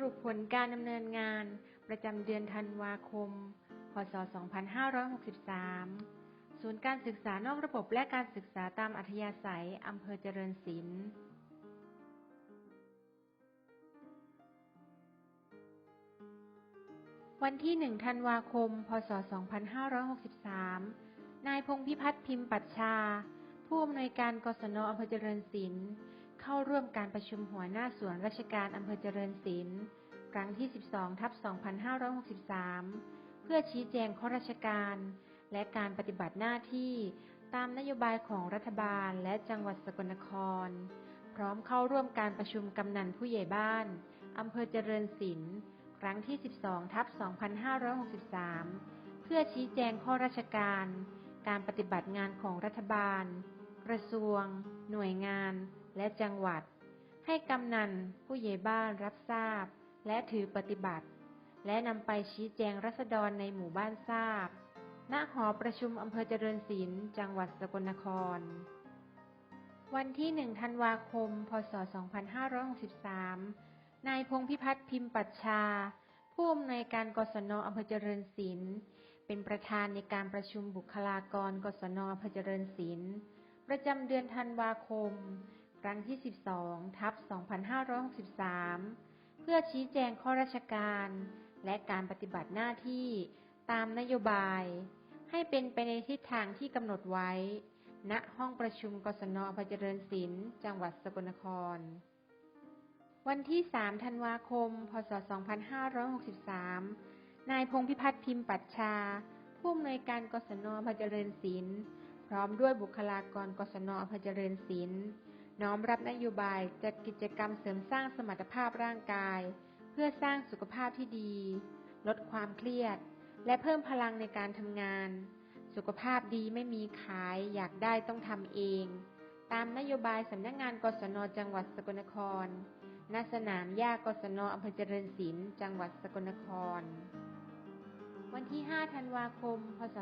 รุปผลการดำเนินงานประจำเดือนธันวาคม พศ 2563 ศูนย์การศึกษานอกระบบและการศึกษาตามอัธยาศัยอำเภอเจริญศิลป์วันที่ 1 ธันวาคม พศ 2563 นายพงพิพัฒน์พิมพ์ปัชชา ผู้อำนวยการกศนอำเภอเจริญศิลป์ เข้าร่วมการประชุมหัวหน้าส่วนราชการอำเภอเจริญศิลป์ครั้งที่ 12 ทับ 2563 เพื่อชี้แจงข้อราชการ และการปฏิบัติหน้าที่ตามนโยบายของรัฐบาลและจังหวัดสกลนคร พร้อมเข้าร่วมการประชุมกำนันผู้ใหญ่บ้านอำเภอเจริญศิลป์ครั้งที่ 12 ทับ 2563 เพื่อชี้แจงข้อราชการ การปฏิบัติงานของรัฐบาล กระทรวง หน่วยงาน และจังหวัด ให้กำนันผู้ใหญ่บ้านรับทราบ และถือปฏิบัติ และนำไปชี้แจงรัษฎรในหมู่บ้านทราบ ณ หอประชุมอำเภอเจริญศิลป์ จังหวัดสกลนคร วันที่ 1 ธันวาคม พศ 2563 นายพงพิพัฒน์พิมพ์ปัชชา ผู้อำนวยการกศนอำเภอเจริญศิลป์ เป็นประธานในการประชุมบุคลากรกศนอำเภอเจริญศิลป์ประจำเดือนธันวาคม ครั้งที่ 12 ทับ 2563 เพื่อชี้แจงข้อราชการ และการปฏิบัติหน้าที่ตามนโยบาย ให้เป็นไปในทิศทางที่กำหนดไว้ ณ ห้องประชุมกศนอำเจริญศิลป์ จังหวัดสกลนคร วันที่ 3 ธันวาคม พศ 2563 นายพงพิพัฒน์พิมพ์ปัชชา ผู้อำนวยการกศนอำเจริญศิลป์พร้อมด้วยบุคลากรกศนอำเภอเจริญศิลป์ น้อมรับนโยบายจัดกิจกรรมเสริมสร้างสมรรถภาพร่างกาย เพื่อสร้างสุขภาพที่ดี ลดความเครียด และเพิ่มพลังในการทำงาน สุขภาพดีไม่มีขายอยากได้ต้องทำเอง ตามนโยบายสำนักงงานกศนจังหวัดสกลนคร ณ สนามหญ้ากศนอำเภอเจริญศิลป์จังหวัดสกลนคร วันที่ 5 ธันวาคม พศ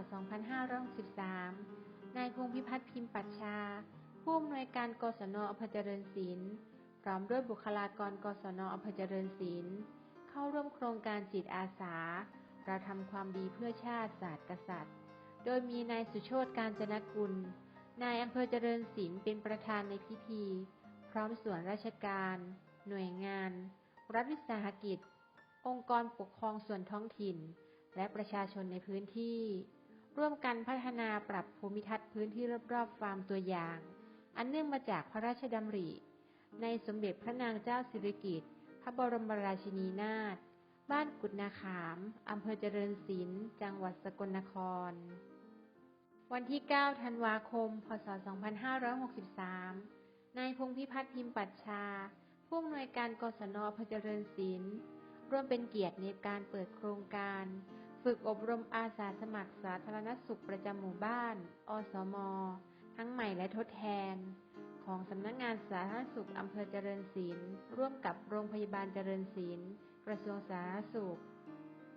2563นายพงพิพัฒน์พิมพ์ปัชชา ผู้อำนวยการกศนอภอเจริญศิลป์พร้อมด้วยบุคลากรกศนอภอเจริญศิลป์เข้าร่วมโครงการจิตอาสา เราทำความดีเพื่อชาติศาสตร์กษัตริย์ โดยมีนายสุโชตการจนกุล นายอำเภอเจริญศิลป์เป็นประธานในพิธี พร้อมส่วนราชการ หน่วยงาน รัฐวิสาหกิจ องค์กรปกครองส่วนท้องถิ่น และประชาชนในพื้นที่ ร่วมกันพัฒนาปรับภูมิทัศน์พื้นที่รอบๆฟาร์มตัวอย่าง อันเนื่องมาจากพระราชดำริ ในสมเด็จพระนางเจ้าสิริกิติ์พระบรมราชินีนาถบ้านกุดนาขาม อำเภอเจริญศิลป์ จังหวัดสกลนคร วันที่ 9 ธันวาคม พศ 2563 นายพงพิพัฒน์พิมพ์ปัชชา ผู้อำนวยการกศนอำเภอเจริญศิลป์ ร่วมเป็นเกียรติในการเปิดโครงการ ฝึกอบรมอาสาสมัครสาธารณสุขประจำหมู่บ้าน อสม ทั้งใหม่และทดแทน ของสำนักงงานสาธารณสุขอำเภอเจริญศิลป์ร่วมกับโรงพยาบาลเจริญศิลป์กระทรวงสาธารณสุข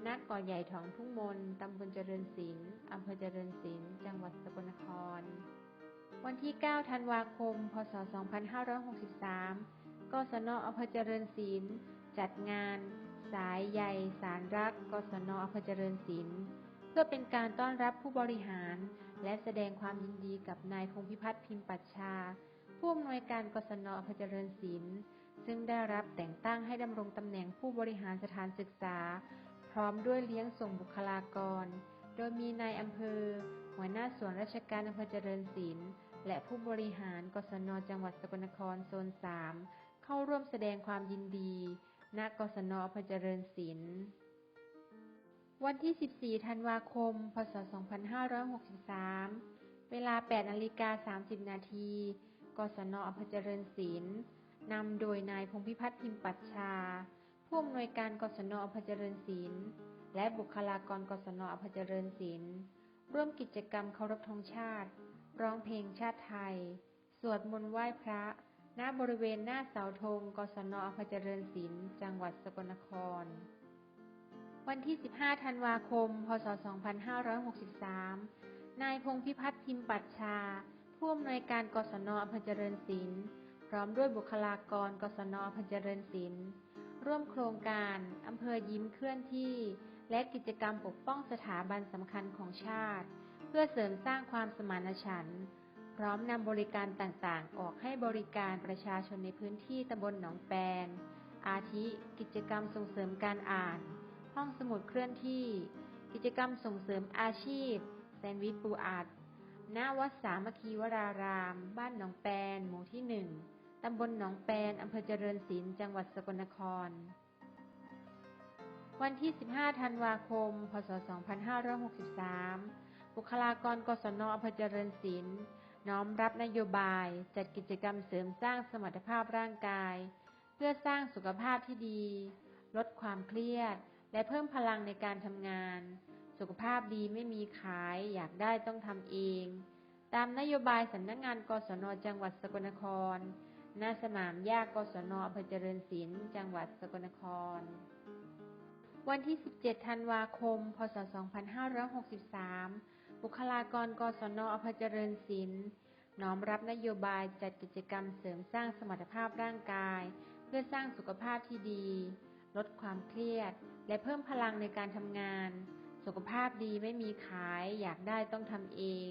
ณเกาะใหญ่ทองทุ่งมนตำบลเจริญศิลป์อำเภอเจริญศิลป์จังหวัดสกลนคร วันที่ 9 ธันวาคม พศ 2563 กศนอำเภอเจริญศิลป์จัดงาน สายใยสารรัก กศนอำเภอเจริญศิลป์ พื่อเป็นการต้อนรับผู้บริหาร และแสดงความยินดีกับนายพงพิพัฒน์พิมพ์ปัชชา ผู้อำนวยการกศนอำเภอเจริญศิลป์ซึ่งได้รับแต่งตั้งให้ดำรงตำแหน่งผู้บริหารสถานศึกษา พร้อมด้วยเลี้ยงส่งบุคลากร โดยมีนายอำเภอ หัวหน้าส่วนราชการอำเภอเจริญศิลป์และผู้บริหารกศนจังหวัดสกลนครโซน 3 เข้าร่วมแสดงความยินดีณกศนอำเภอเจริญศิลป์ วันที่ 14 ธันวาคม พศ 2563 เวลา 8นาฬิกา 30 นาที กศนอำเภอเจริญศิลป์นำโดยนายพงพิพัฒน์พิมพ์ปัชชา ผู้อำนวยการกศนอำเภอเจริญศิลป์ และบุคลากรกศนอำเภอเจริญศิลป์ ร่วมกิจกรรมเคารพธงชาติ ร้องเพลงชาติไทย สวดมนต์ไหว้พระ ณ บริเวณหน้าเสาธง กศนอำเภอเจริญศิลป์ จังหวัดสกลนคร วันที่ 15 ธันวาคม พศ 2563 นายพงพิพัฒน์พิมพ์ปัชชา ผู้อำนวยการกศนอำเภอเจริญศิลป์พร้อมด้วยบุคลากรกศนอำเภอเจริญศิลป์ร่วมโครงการอำเภอยิ้มเคลื่อนที่ และกิจกรรมปกป้องสถาบันสำคัญของชาติ เพื่อเสริมสร้างความสมานฉันท์พร้อมนำบริการต่างๆ ออกให้บริการประชาชนในพื้นที่ตำบลหนองแปงอาทิ กิจกรรมส่งเสริมการอ่าน ห้องสมุดเคลื่อนที่ กิจกรรมส่งเสริมอาชีพ แซนด์วิชปูอัดณวัดสามัคคีวราราม บ้านหนองแปน หมู่ที่หนึ่งตำบลหนองแปน อำเภอเจริญศิลป์ จังหวัดสกลนคร วันที่ 15 ธันวาคม พศ 2563 บุคลากรกศนอำเภอเจริญศิลป์ น้อมรับนโยบาย จัดกิจกรรมเสริมสร้างสมรรถภาพร่างกาย เพื่อสร้างสุขภาพที่ดี ลดความเครียด และเพิ่มพลังในการทำงาน สุขภาพดีไม่มีขาย อยากได้ต้องทำเอง ตามนโยบายสำนักงงานกศนจังหวัดสกลนครณสนามหญ้ากศนอำเภอเจริญศิลป์จังหวัดสกลนคร วันที่ 17 ธันวาคม พศ 2563 บุคลากรกศนอำเภอเจริญศิลป์น้อมรับนโยบายจัดกิจกรรมเสริมสร้างสมรรถภาพร่างกาย เพื่อสร้างสุขภาพที่ดี ลดความเครียด และเพิ่มพลังในการทำงาน สุขภาพดีไม่มีขาย อยากได้ต้องทำเอง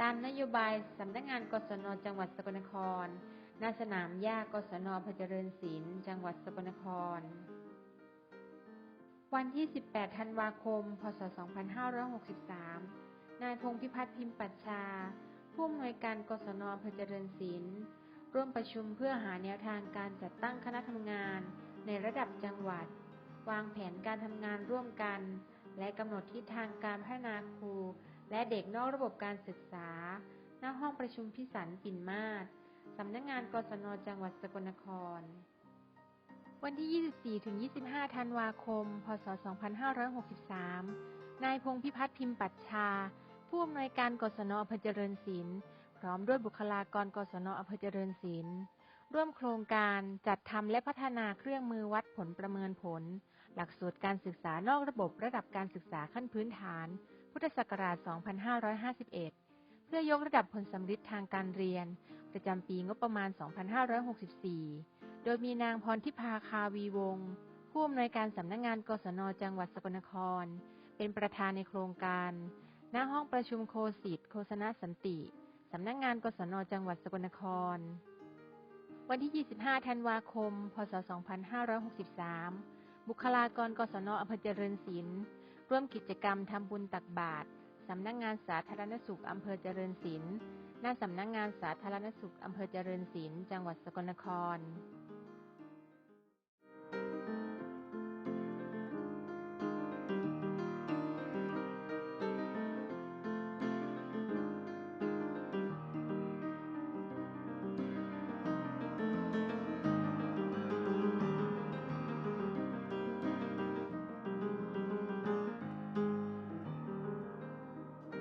ตามนโยบายสำนักงานกศนจังหวัดสกลนคร ณ สนามหญ้ากศนอำเภอเจริญศิลป์จังหวัดสกลนคร วันที่ 18 ธันวาคม พศ 2563 นายพงพิพัฒน์พิมพ์ปัชชา ผู้อำนวยการกศนอำเภอเจริญศิลป์ร่วมประชุมเพื่อหาแนวทางการจัดตั้งคณะทำงาน ในระดับจังหวัด วางแผนการทำงานร่วมกัน และกำหนดทิศทางการพัฒนาครู และเด็กนอกระบบการศึกษา ณ ห้องประชุมพิสันปิ่นมาศสำนักงานกศนจังหวัดสกลนคร วันที่ 24-25 ธันวาคม พศ 2563 นายพงษ์พิพัฒน์พิมพ์ปัชชา ผู้อำนวยการกศนอำเภอเจริญศิลป์พร้อมด้วยบุคลากรกศนอำเภอเจริญศิลป์ ร่วมโครงการจัดทำและพัฒนาเครื่องมือวัดผลประเมินผล หลักสูตรการศึกษานอกระบบระดับการศึกษาขั้นพื้นฐาน พุทธศักราช 2551 เพื่อยกระดับผลสำฤทธิ์ทางการเรียน ประจำปีงบประมาณ 2564 โดยมีนางพรทิพาคาวีวงศ์ผู้อำนวยการสำนักงงานกศนจังหวัดสกลนคร เป็นประธานในโครงการ ณ ห้องประชุมโคสิตโฆษณสันติ สำนักงงานกศนจังหวัดสกลนคร วันที่ 25 ธันวาคม พศ 2563 บุคลากรกศนอำเภอเจริญศิลป์ร่วมกิจกรรมทำบุญตักบาตรสำนักงงานสาธารณสุขอำเภอเจริญศิลป์ณสำนักงงานสาธารณสุขอำเภอเจริญศิลป์จังหวัดสกลนคร